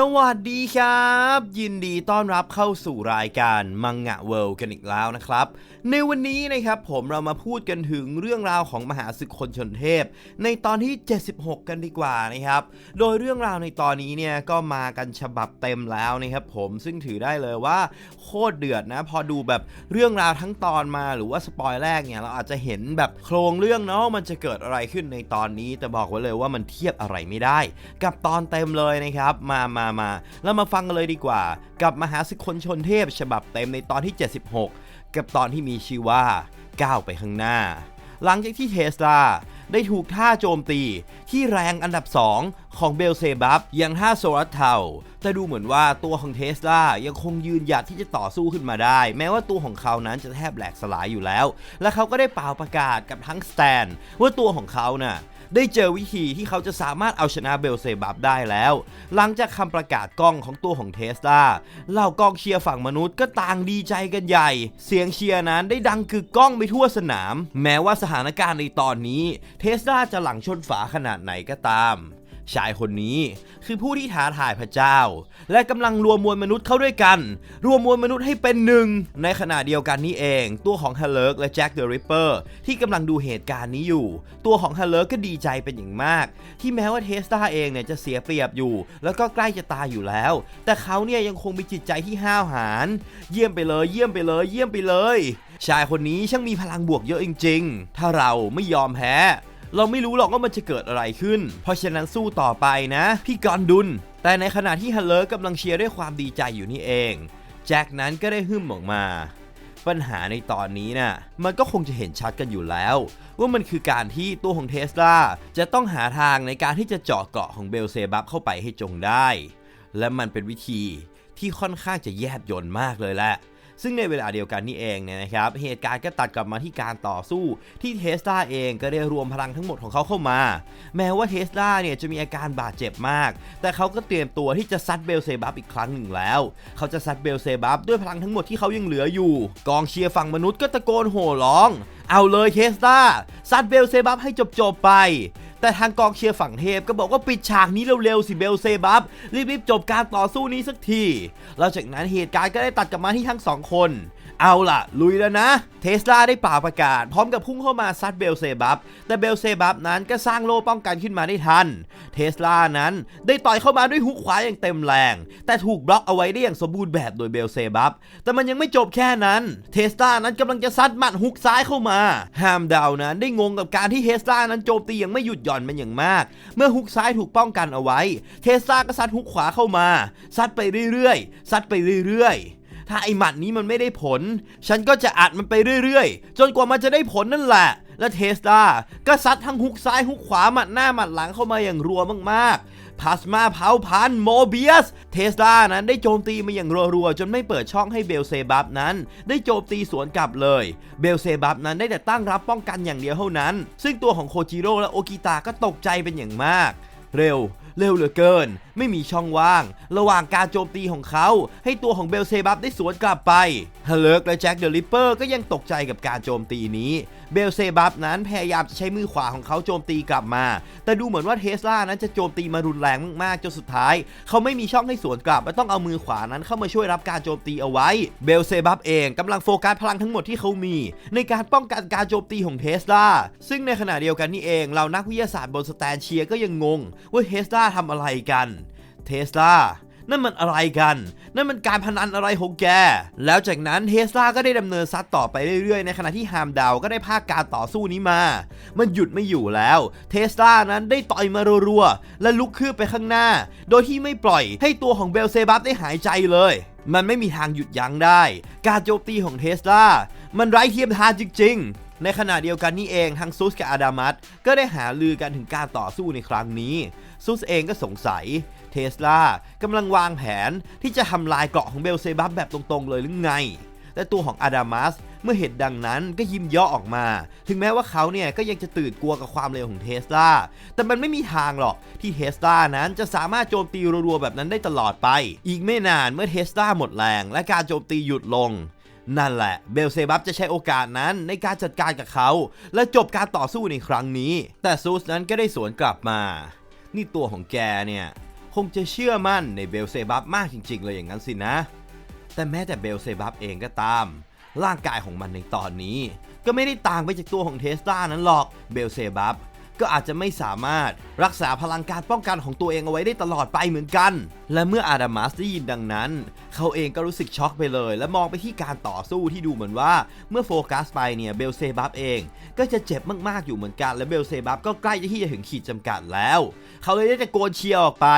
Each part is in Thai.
สวัสดีครับ ยินดีต้อนรับเข้าสู่รายการมังงะเวิลด์กันอีกแล้วนะครับ ในวันนี้นะครับผมเรามาพูดกันถึงเรื่องราวของมหาศึกคนชนเทพ ในตอนที่ 76 กันดีกว่านะครับ โดยเรื่องราวในตอนนี้เนี่ยก็มากันฉบับเต็มแล้วนะครับผมซึ่งถือได้เลยว่าโคตรเดือดนะพอดูแบบเรื่องราวทั้งตอนมาหรือว่าสปอยแรกเนี่ยเราอาจจะเห็นแบบโครงเรื่องเนาะมันจะเกิดอะไรขึ้นในตอนนี้ แต่บอกไว้เลยว่ามันเทียบอะไรไม่ได้ กับตอนเต็มเลยนะครับมามามา เรามาฟังกันเลยดีกว่า กับมหาศึกคนชนเทพฉบับเต็มในตอนที่ 76 กับตอนที่มีชื่อว่าก้าวไปข้างหน้า หลังจากที่เทสลา ได้ถูกท่าโจมตีที่แรงอันดับ 2 ของเบลเซบับอย่างท่าโซลัสเทาแต่ดูเหมือนว่าตัวของเทสลายังคงยืนหยัดที่จะต่อสู้ขึ้นมาได้ แม้ว่าตัวของเขานั้นจะแทบแหลกสลายอยู่แล้ว และเขาก็ได้เป่าประกาศกับทั้งสแตน ว่าตัวของเขาน่ะได้เจอวิธีที่เขาจะสามารถเอาชนะเบลเซบับได้แล้ว หลังจากคำประกาศกล้องของตัวของเทสลาเหล่ากองเชียร์ฝั่งมนุษย์ก็ต่างดีใจกันใหญ่ เสียงเชียร์นั้นได้ดังกึกก้องไปทั่วสนาม แม้ว่าสถานการณ์ในตอนนี้เทสลาจะหลังชนฝาขนาดไหนก็ตาม ชายคนนี้คือผู้ที่ท้าทายพระเจ้า และกำลังรวมมวลมนุษย์เข้าด้วยกัน รวมมวลมนุษย์ให้เป็นหนึ่ง ในขณะเดียวกันนี้เอง ตัวของฮัลเลิร์กและแจ็คเดอะริปเปอร์ที่กำลังดูเหตุการณ์นี้อยู่ ตัวของฮัลเลิร์กก็ดีใจเป็นอย่างมาก ที่แม้ว่าเทสลาเองเนี่ยจะเสียเปรียบอยู่ แล้วก็ใกล้จะตายอยู่แล้ว แต่เขาเนี่ยยังคงมีจิตใจที่ห้าวหาญเยี่ยมไปเลยเยี่ยมไปเลยเยี่ยมไปเลย ชายคนนี้ช่างมีพลังบวกเยอะจริง ๆ ถ้าเราไม่ยอมแพ้ เราไม่รู้หรอกว่ามันจะเกิดอะไรขึ้น เพราะฉะนั้นสู้ต่อไปนะ พี่กอนดุน แต่ในขณะที่ฮัลเลอร์กำลังเชียร์ด้วยความดีใจอยู่นี่เอง แจ็คนั้นก็ได้ฮึ่มออกมา ปัญหาในตอนนี้น่ะมันก็คงจะเห็นชัดกันอยู่แล้ว ว่ามันคือการที่ตัวของเทสลาจะต้องหาทางในการที่จะเจาะเกาะของเบลเซบับเข้าไปให้จงได้ และมันเป็นวิธีที่ค่อนข้างจะแยบยลมากเลยแหละ ซึ่งในเวลาเดียวกันนี่เองเนี่ยนะครับเหตุการณ์ก็ตัดกลับมาที่การต่อสู้ที่เทสลาเองก็ได้รวมพลังทั้งหมดของเขาเข้ามา แม้ว่าเทสลาเนี่ยจะมีอาการบาดเจ็บมาก แต่เขาก็เตรียมตัวที่จะซัดเบลเซบับอีกครั้งหนึ่งแล้ว เขาจะซัดเบลเซบับด้วยพลังทั้งหมดที่เขายังเหลืออยู่ กองเชียร์ฝั่งมนุษย์ก็ตะโกนโห่ร้อง เอาเลยเทสลาซัดเบลเซบับให้จบๆไป แต่ทางกองเชียร์ฝั่งเทพก็บอกว่าปิดฉากนี้เร็วๆสิเบลเซบับรีบๆจบการต่อสู้นี้สักทีหลังจากนั้นเหตุการณ์ก็ได้ตัดกลับมาที่ทั้งสองคน เอาล่ะ ลุยแล้วนะ เทสลาได้ป่าประกาศ พร้อมกับพุ่งเข้ามาซัดเบลเซบับ แต่เบลเซบับนั้นก็สร้างโล่ป้องกันขึ้นมาได้ทัน เทสลานั้นได้ต่อยเข้ามาด้วยฮุกขวาอย่างเต็มแรง แต่ถูกบล็อกเอาไว้ได้อย่างสมบูรณ์แบบโดยเบลเซบับ แต่มันยังไม่จบแค่นั้น เทสลานั้นกำลังจะซัดหมัดฮุกซ้ายเข้ามาฮามดาวนั้นได้งงกับการที่เทสลานั้นโจมตีอย่างไม่หยุดหย่อนเป็นอย่างมาก เมื่อฮุกซ้ายถูกป้องกันเอาไว้ เทสลาก็ซัดฮุกขวาเข้ามา ซัดไปเรื่อยๆ ซัดไปเรื่อยๆ ถ้าไอหมัดนี้มันไม่ได้ผล ฉันก็จะอัดมันไปเรื่อยๆ จนกว่ามันจะได้ผลนั่นแหละ และเทสลาก็ซัดทั้งฮุกซ้ายฮุกขวาหมัดหน้าหมัดหลังเข้ามาอย่างรัวมากๆพลาสมาเผาพันโมเบียส เทสลานั้นได้โจมตีมาอย่างรัวๆ จนไม่เปิดช่องให้เบลเซบับนั้น ได้โจมตีสวนกลับเลย เบลเซบับนั้นได้แต่ตั้งรับป้องกันอย่างเดียวเท่านั้น ซึ่งตัวของโคจิโร่และโอกิตาก็ตกใจเป็นอย่างมาก เร็ว เร็วเหลือเกิน ไม่มีช่องว่าง ระหว่างการโจมตีของเขา ให้ตัวของเบลเซบับได้สวนกลับไปฮเลิกและแจ็คเดอะลิปเปอร์ก็ยังตกใจกับการโจมตีนี้เบลเซบับนั้นพยายามจะใช้มือขวาของเขาโจมตีกลับมา แต่ดูเหมือนว่าเทสลานั้นจะโจมตีมารุนแรงมากๆจนสุดท้าย เขาไม่มีช่องให้สวนกลับและต้องเอามือขวานั้นเข้ามาช่วยรับการโจมตีเอาไว้ เบลเซบับเองกำลังโฟกัสพลังทั้งหมดที่เขามี ในการป้องกันการโจมตีของเทสลาซึ่งในขณะเดียวกันนี่เองเรานักวิทยาศาสตร์บนสแตนเชียก็ยังงง ว่าเทสลาทำอะไรกันเทสลา นั่นมันอะไรกัน นั่นมันการพนันอะไรของแก แล้วจากนั้นเทสลาก็ได้ดำเนินซัดต่อไปเรื่อยๆ ในขณะที่ฮามดาวก็ได้พากการต่อสู้นี้มา มันหยุดไม่อยู่แล้ว เทสลานั้นได้ต่อยมารัวๆ และลุกขึ้นไปข้างหน้า โดยที่ไม่ปล่อยให้ตัวของเบลเซบับได้หายใจเลยมันไม่มีทางหยุดยั้งได้ การโจมตีของเทสลา มันไร้เทียมทานจริง ๆ ในขณะเดียวกันนี่เองทั้งซุสกับอาดามัสก็ได้หาลือกันถึงการต่อสู้ในครั้งนี้ ซุสเองก็สงสัยเทสลากำลังวางแผนที่จะทำลายเกราะของเบลเซบับแบบตรงๆเลยหรือไง แต่ตัวของอาดามัสเมื่อเห็นดังนั้นก็ยิ้มย่อออกมา ถึงแม้ว่าเขาเนี่ยก็ยังจะตื่นกลัวกับความเร็วของเทสลา แต่มันไม่มีทางหรอกที่เทสลานั้นจะสามารถโจมตีรัวๆแบบนั้นได้ตลอดไป อีกไม่นานเมื่อเทสลาหมดแรง และการโจมตีหยุดลง นั่นแหละ เบลเซบับจะใช้โอกาสนั้นในการจัดการกับเขา และจบการต่อสู้ในครั้งนี้ แต่ซูสนั้นก็ได้สวนกลับมา นี่ตัวของแกเนี่ยคงจะเชื่อมั่นในเบลเซบับมากจริง ๆ เลยอย่างนั้นสินะ แต่แม้แต่เบลเซบับเองก็ตาม ร่างกายของมันในตอนนี้ ก็ไม่ได้ต่างไปจากตัวของเทสลานั้นหรอก เบลเซบับ ก็อาจจะไม่สามารถรักษาพลังการป้องกันของตัวเองเอาไว้ได้ตลอดไปเหมือนกัน และเมื่ออาดามัสได้ยินดังนั้น เขาเองก็รู้สึกช็อกไปเลย และมองไปที่การต่อสู้ที่ดูเหมือนว่า เมื่อโฟกัสไปเนี่ยเบลเซบับเอง ก็จะเจ็บมากๆอยู่เหมือนกัน และเบลเซบับก็ใกล้ที่จะถึงขีดจำกัดแล้ว เขาเลยได้ตะโกนเชียร์ออกไป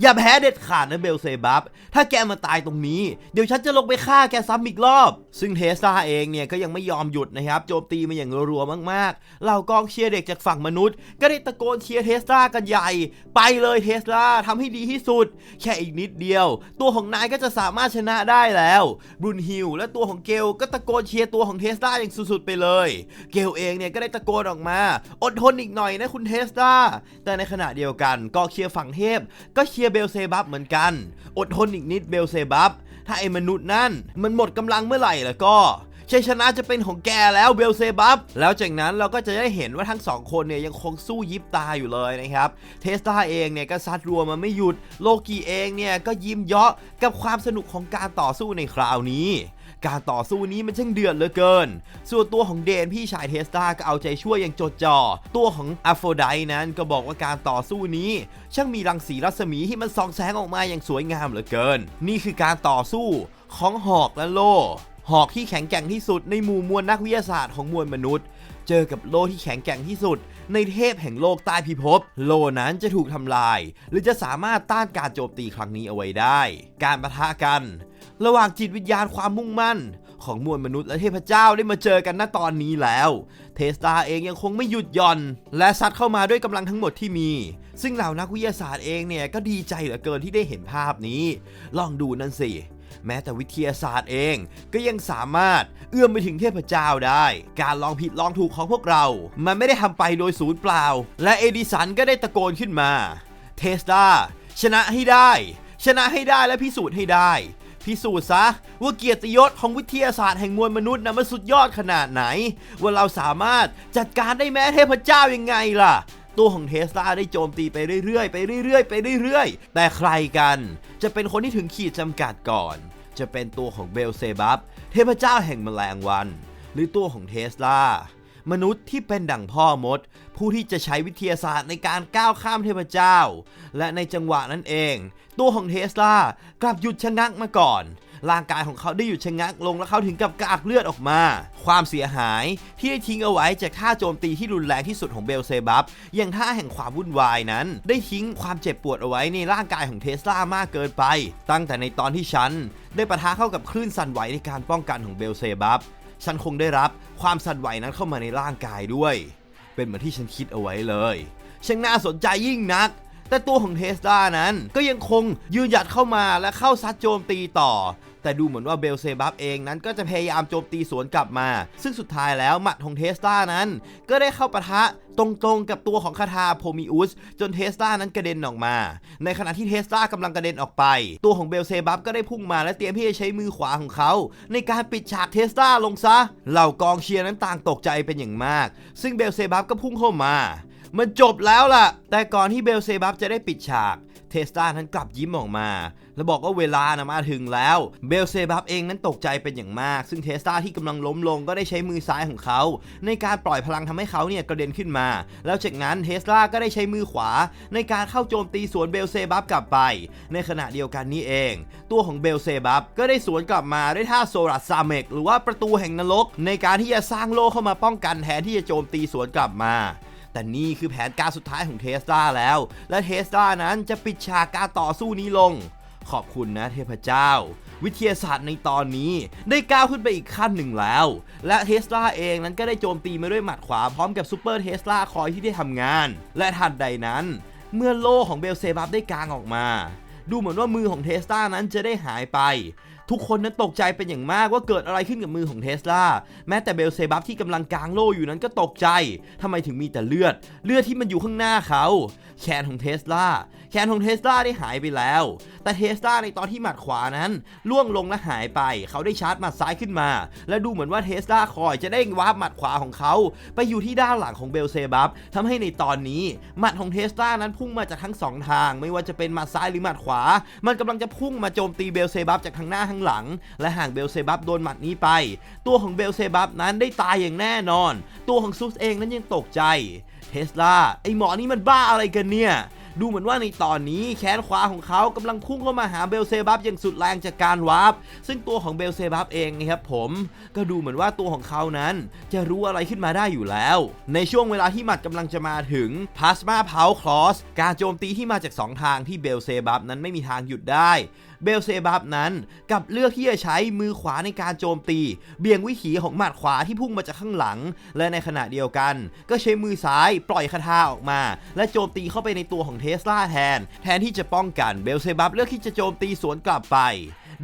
อย่าแพ้เด็ดขาดนะเบลเซบับถ้าแกมาตายตรงนี้ เดี๋ยวฉันจะลงไปฆ่าแกซ้ำอีกรอบ ซึ่งเทสลาเองเนี่ยก็ยังไม่ยอมหยุดนะครับ โจมตีมาอย่างรัวๆมากๆ เหล่ากองเชียร์เด็กจากฝั่งมนุษย์ ก็ได้ตะโกนเชียร์เทสลากันใหญ่ ไปเลยเทสลาทำให้ดีที่สุด แค่อีกนิดเดียว ตัวของนายก็จะสามารถชนะได้แล้วบรุนฮิลและตัวของเกลก็ตะโกนเชียร์ตัวของเทสลาอย่างสุดๆไปเลย เกลเองเนี่ยก็ได้ตะโกนออกมา อดทนอีกหน่อยนะคุณเทสลาแต่ในขณะเดียวกันกองเชียร์ฝั่งเทพก็เชียร์เบลเซบับเหมือนกัน อดทนอีกนิดเบลเซบับถ้าไอ้มนุษย์นั่นมันหมดกำลังเมื่อไหร่แล้วก็ ชัยชนะจะเป็นของแกแล้วเบลเซบับแล้วจากนั้นเราก็จะได้เห็นว่าทั้งสองคนเนี่ยยังคงสู้ยิบตาอยู่เลยนะครับเทสลาเองเนี่ยก็ซัดรัวมาไม่หยุดโลกีเองเนี่ยก็ยิ้มเยาะกับความสนุกของการต่อสู้ในคราวนี้การต่อสู้นี้มันช่างเดือดเหลือเกิน ส่วนตัวของเดนพี่ชายเทสลาก็เอาใจช่วยอย่างจดจ่อ ตัวของอ p โฟไดนั้นก็บอกว่าการต่อสู้นี้ ช่างมีรังสีรัศมีที่มันส่องแสงออกมาอย่างสวยงามเหลือเกิน นี่คือการต่อสู้ของหอกและโล หอกที่แข็งแกร่งที่สุดในหมู่มวลนักวิทยาศาสตร์ของมวลมนุษย์ เจอกับโลที่แข็งแกร่งที่สุด ในเทพแห่งโลกใต้พิภพ โลนั้นจะถูกทำลาย หรือจะสามารถต้านการโจมตีครั้งนี้เอาไว้ได้ การประทะกัน ระหว่างจิตวิญญาณความมุ่งมั่น ของมวลมนุษย์และเทพเจ้าได้มาเจอกันณตอนนี้แล้ว เทสลาเองยังคงไม่หยุดหย่อน และซัดเข้ามาด้วยกำลังทั้งหมดที่มี ซึ่งเหล่านักวิทยาศาสตร์เองเนี่ยก็ดีใจเหลือเกินที่ได้เห็นภาพนี้ ลองดูนั่นสิ แม้แต่วิทยาศาสตร์เองก็ยังสามารถเอื้อมไปถึงเทพเจ้าได้ การลองผิดลองถูกของพวกเรา มันไม่ได้ทำไปโดยศูนย์เปล่า และเอดิสันก็ได้ตะโกนขึ้นมา เทสลาชนะให้ได้ ชนะให้ได้และพิสูจน์ให้ได้ พิสูจน์ซะว่าเกียรติยศของวิทยาศาสตร์แห่งมวลมนุษย์นะมันสุดยอดขนาดไหน ว่าเราสามารถจัดการได้แม้เทพเจ้ายังไงล่ะ ตัวของเทสลาได้โจมตีไปเรื่อยๆ ไปเรื่อยๆ ไปเรื่อยๆ แต่ใครกันจะเป็นคนที่ถึงขีดจำกัดก่อน จะเป็นตัวของเบลเซบับเทพเจ้าแห่งแมลงวัน หรือตัวของเทสลามนุษย์ที่เป็นดั่งพ่อมด ผู้ที่จะใช้วิทยาศาสตร์ในการก้าวข้ามเทพเจ้า และในจังหวะนั้นเอง ตัวของเทสลากลับหยุดชะงักมาก่อน ร่างกายของเขาได้หยุดชะงักลงและเขาถึงกับกากเลือดออกมา ความเสียหายที่ได้ทิ้งเอาไว้จากท่าโจมตีที่รุนแรงที่สุดของเบลเซบับอย่างท่าแห่งความวุ่นวายนั้น ได้ทิ้งความเจ็บปวดเอาไว้ในร่างกายของเทสลามากเกินไป ตั้งแต่ในตอนที่ฉัน ได้ปะทะเข้ากับคลื่นสั่นไหวในการป้องกันของเบลเซบับฉันคงได้รับความสั่นไหวนั้นเข้ามาในร่างกายด้วย เป็นเหมือนที่ฉันคิดเอาไว้เลยช่างน่าสนใจยิ่งนัก แต่ตัวของเทสลานั้นก็ยังคงยืนหยัดเข้ามาและเข้าซัดโจมตีต่อ แต่ดูเหมือนว่าเบลเซบับเองนั้นก็จะพยายามโจมตีสวนกลับมา ซึ่งสุดท้ายแล้วหมัดของเทสลานั้น ก็ได้เข้าปะทะตรงๆกับตัวของคาทาโพมิอุสจนเทสลานั้นกระเด็นออกมา ในขณะที่เทสลากำลังกระเด็นออกไป ตัวของเบลเซบับก็ได้พุ่งมาและเตรียมที่จะใช้มือขวาของเขา ในการปิดฉากเทสลาลงซะ เหล่ากองเชียร์นั้นต่างตกใจเป็นอย่างมาก ซึ่งเบลเซบับก็พุ่งเข้ามา มันจบแล้วล่ะ แต่ก่อนที่เบลเซบับจะได้ปิดฉาก เทสลานั้นกลับยิ้มออกมา แล้วบอกว่าเวลานะมาถึงแล้ว เบลเซบับเองนั้นตกใจเป็นอย่างมาก ซึ่งเทสลาที่กำลังล้มลงก็ได้ใช้มือซ้ายของเขา ในการปล่อยพลังทำให้เขาเนี่ยกระเด็นขึ้นมา แล้วจากนั้นเทสลาก็ได้ใช้มือขวา ในการเข้าโจมตีสวนเบลเซบับกลับไป ในขณะเดียวกันนี้เอง ตัวของเบลเซบับก็ได้สวนกลับมาด้วยท่าโซรัสซาเมกหรือว่าประตูแห่งนรก ในการที่จะสร้างโลเข้ามาป้องกันแทนที่จะโจมตีสวนกลับมา แต่นี่คือแผนการสุดท้ายของเทสลาแล้ว และเทสลานั้นจะปิดฉากการต่อสู้นี้ลง ขอบคุณนะเทพเจ้า วิทยาศาสตร์ในตอนนี้ได้ก้าวขึ้นไปอีกขั้นหนึ่งแล้ว และเทสลาเองนั้นก็ได้โจมตีมาด้วยหมัดขวาพร้อมกับซูเปอร์เทสลาคอยที่ได้ทำงาน และทันใดนั้น เมื่อโล่ของเบลเซบับได้กางออกมา ดูเหมือนว่ามือของเทสลานั้นจะได้หายไปทุกคนนั้นตกใจเป็นอย่างมากว่าเกิดอะไรขึ้นกับมือของเทสลาแม้แต่เบลเซบับที่กำลังกางโล่อยู่นั้นก็ตกใจทำไมถึงมีแต่เลือด เลือดที่มันอยู่ข้างหน้าเขาแคนของเทสลาแคนของเทสลาได้หายไปแล้ว แต่เทสลาในตอนที่หมัดขวานั้นล่วงลงและหายไป เขาได้ชาร์จหมัดซ้ายขึ้นมา และดูเหมือนว่าเทสลาคอยจะได้วาร์ปหมัดขวาของเขา ไปอยู่ที่ด้านหลังของเบลเซบับทำให้ในตอนนี้หมัดของเทสลานั้นพุ่งมาจากทั้งสองทาง ไม่ว่าจะเป็นหมัดซ้ายหรือหมัดขวา มันกำลังจะพุ่งมาโจมตีเบลเซบับจากทางหน้าทางหลัง และหากเบลเซบับโดนหมัดนี้ไป ตัวของเบลเซบับนั้นได้ตายอย่างแน่นอน ตัวของซุสเองนั้นยังตกใจเทสลาไอหมอนี่มันบ้าอะไรกันเนี่ยดูเหมือนว่าในตอนนี้แขนขวาของเขากำลังพุ่งเข้ามาหาเบลเซบับอย่างสุดแรงจากการวาร์ปซึ่งตัวของเบลเซบับเองนะครับผม ก็ดูเหมือนว่าตัวของเขานั้น จะรู้อะไรขึ้นมาได้อยู่แล้ว ในช่วงเวลาที่หมัดกำลังจะมาถึงพลาสมาเพาคลอสการโจมตีที่มาจาก 2 ทางที่เบลเซบับนั้นไม่มีทางหยุดได้ เบลเซบับนั้นกับเลือกที่จะใช้มือขวาในการโจมตี เบี่ยงวิถีของหมัดขวาที่พุ่งมาจากข้างหลัง และในขณะเดียวกัน ก็ใช้มือซ้ายปล่อยคาถาออกมา และโจมตีเข้าไปในตัวของเทสลาแทน แทนที่จะป้องกันเบลเซบับเลือกที่จะโจมตีสวนกลับไป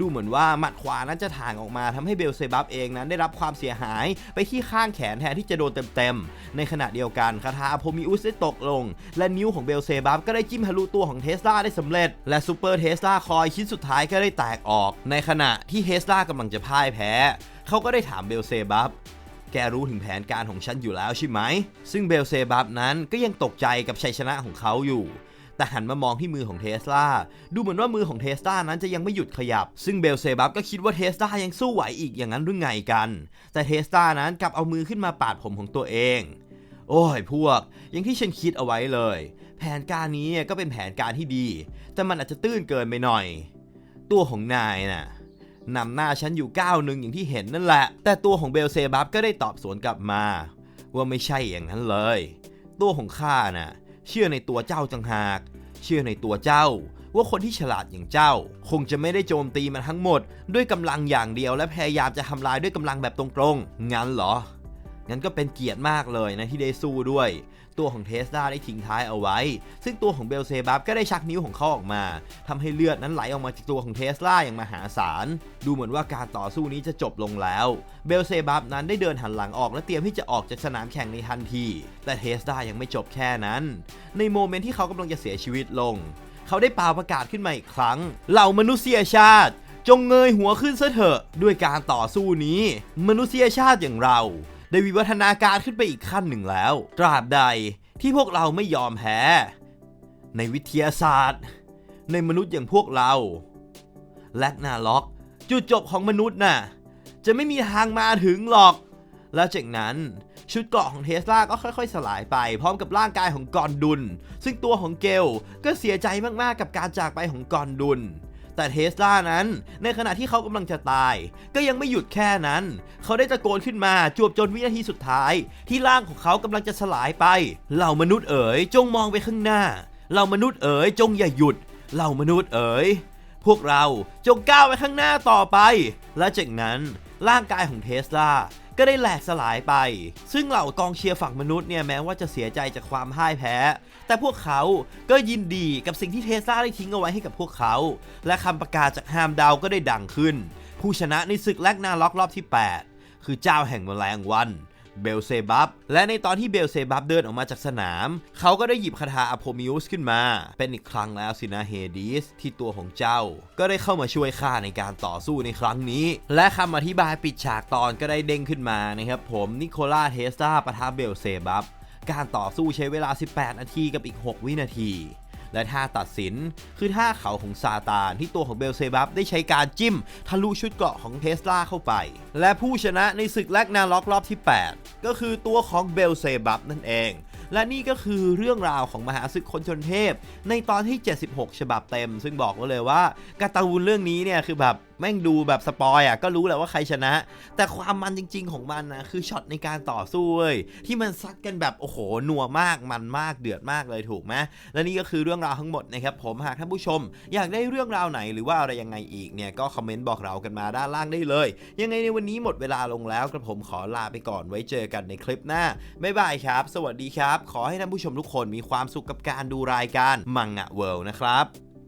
ดูเหมือนว่าหมัดขวานั้นจะถ่างออกมาทำให้เบลเซบับเองนั้นได้รับความเสียหายไปที่ข้างแขนแทนที่จะโดนเต็มๆ ในขณะเดียวกันคาถาโพมิอุสได้ตกลง และนิ้วของเบลเซบับก็ได้จิ้มทะลุตัวของเทสลาได้สำเร็จ และซูเปอร์เทสลาคอยชิ้นสุดท้ายก็ได้แตกออก ในขณะที่เทสลากำลังจะพ่ายแพ้ เขาก็ได้ถามเบลเซบับแกรู้ถึงแผนการของฉันอยู่แล้วใช่ไหม ซึ่งเบลเซบับนั้นก็ยังตกใจกับชัยชนะของเขาอยู่ แต่หันมามองที่มือของเทสลาดูเหมือนว่ามือของเทสลานั้นจะยังไม่หยุดขยับ ซึ่งเบลเซบับก็คิดว่าเทสลายังสู้ไหวอีกอย่างนั้นหรือไงกัน แต่เทสลานั้นกลับเอามือขึ้นมาปาดผมของตัวเอง โอ้ยพวก อย่างที่ฉันคิดเอาไว้เลย แผนการนี้ก็เป็นแผนการที่ดี แต่มันอาจจะตื้นเกินไปหน่อย ตัวของนายน่ะนำหน้าฉันอยู่ก้าวหนึ่งอย่างที่เห็นนั่นแหละ แต่ตัวของเบลเซบับก็ได้ตอบสวนกลับมา ว่าไม่ใช่อย่างนั้นเลย ตัวของข้าน่ะ เชื่อในตัวเจ้าจังหาก เชื่อในตัวเจ้า ว่าคนที่ฉลาดอย่างเจ้า คงจะไม่ได้โจมตีมันทั้งหมด ด้วยกำลังอย่างเดียวและพยายามจะทำลายด้วยกำลังแบบตรงๆงั้นเหรองั้นก็เป็นเกียรติมากเลยนะที่ได้สู้ด้วย ตัวของเทสลาได้ทิ้งท้ายเอาไว้ ซึ่งตัวของเบลเซบับก็ได้ชักนิ้วของเขาออกมาทำให้เลือดนั้นไหลออกมาจากตัวของเทสลาอย่างมหาศาล ดูเหมือนว่าการต่อสู้นี้จะจบลงแล้ว เบลเซบับนั้นได้เดินหันหลังออกและเตรียมที่จะออกจากสนามแข่งในทันที แต่เทสลายังไม่จบแค่นั้น ในโมเมนต์ที่เขากำลังจะเสียชีวิตลง เขาได้ป่าประกาศขึ้นมาอีกครั้ง เหล่ามนุษยชาติ จงเงยหัวขึ้นซะเถอะ ด้วยการต่อสู้นี้ มนุษยชาติอย่างเรา ได้วิวัฒนาการขึ้นไปอีกขั้นหนึ่งแล้ว ตราบใดที่พวกเราไม่ยอมแพ้ ในวิทยาศาสตร์ ในมนุษย์อย่างพวกเรา แลกนาล็อก จุดจบของมนุษย์น่ะ จะไม่มีทางมาถึงหรอก แล้วจากนั้นชุดเกราะของเทสลาก็ค่อยๆ สลายไป พร้อมกับร่างกายของกอนดุลซึ่งตัวของเกลก็เสียใจมากๆกับการจากไปของกอนดุล แต่เทสลานั้น ในขณะที่เขากำลังจะตาย ก็ยังไม่หยุดแค่นั้น เขาได้ตะโกนขึ้นมาจวบจนวินาทีสุดท้าย ที่ร่างของเขากำลังจะสลายไป เหล่ามนุษย์เอ๋ยจงมองไปข้างหน้า เหล่ามนุษย์เอ๋ยจงอย่าหยุด เหล่ามนุษย์เอ๋ยพวกเราจงก้าวไปข้างหน้าต่อไป และจากนั้นร่างกายของเทสลา ก็ได้แหลกสลายไป ซึ่งเหล่ากองเชียร์ฝั่งมนุษย์เนี่ยแม้ว่าจะเสียใจจากความพ่ายแพ้ แต่พวกเขาก็ยินดีกับสิ่งที่เทสลาได้ทิ้งเอาไว้ให้กับพวกเขา และคำประกาศจากฮามดาวก็ได้ดังขึ้น ผู้ชนะในศึกแลกนาล็อกรอบที่ 8 คือเจ้าแห่งแมลงวัน เบลเซบับและในตอนที่เบลเซบับเดินออกมาจากสนาม เขาก็ได้หยิบคาถาอโพมิอุสขึ้นมา เป็นอีกครั้งแล้วสินะเฮดิสที่ตัวของเจ้า ก็ได้เข้ามาช่วยข้าในการต่อสู้ในครั้งนี้ และคำอธิบายปิดฉากตอนก็ได้เด้งขึ้นมานะครับผมนิโคลาเทสลาปะทะเบลเซบับการต่อสู้ใช้เวลา 18 นาทีกับอีก 6 วินาที และท่าตัดสิน คือท่าเขาของซาตานที่ตัวของเบลเซบับได้ใช้การจิ้ม ทะลุชุดเกราะของเทสลาเข้าไป และผู้ชนะในศึกแลกนาล็อกรอบที่ 8 ก็คือตัวของเบลเซบับนั่นเอง และนี่ก็คือเรื่องราวของมหาศึกคนชนเทพ ในตอนที่ 76 ฉบับเต็ม ซึ่งบอกไว้เลยว่าการ์ตูนเรื่องนี้เนี่ยคือแบบ แม่งดูแบบสปอยอะก็รู้แหละว่าใครชนะ แต่ความมันจริง ๆ ของมันนะคือช็อตในการต่อสู้เว้ยที่มันซัดกันแบบโอ้โหนัวมากมันมากเดือดมากเลยถูกไหมและนี่ก็คือเรื่องราวทั้งหมดนะครับผมหากท่านผู้ชม อยากได้เรื่องราวไหนหรือว่าอะไรยังไงอีกเนี่ยก็คอมเมนต์บอกเรากันมาด้านล่างได้เลย ยังไงในวันนี้หมดเวลาลงแล้วกระผมขอลาไปก่อนไว้เจอกันในคลิปหน้าบ๊ายบายครับ สวัสดีครับ ขอให้ท่านผู้ชมทุกคนมีความสุขกับการดูรายการมังงะเวิลด์นะครับ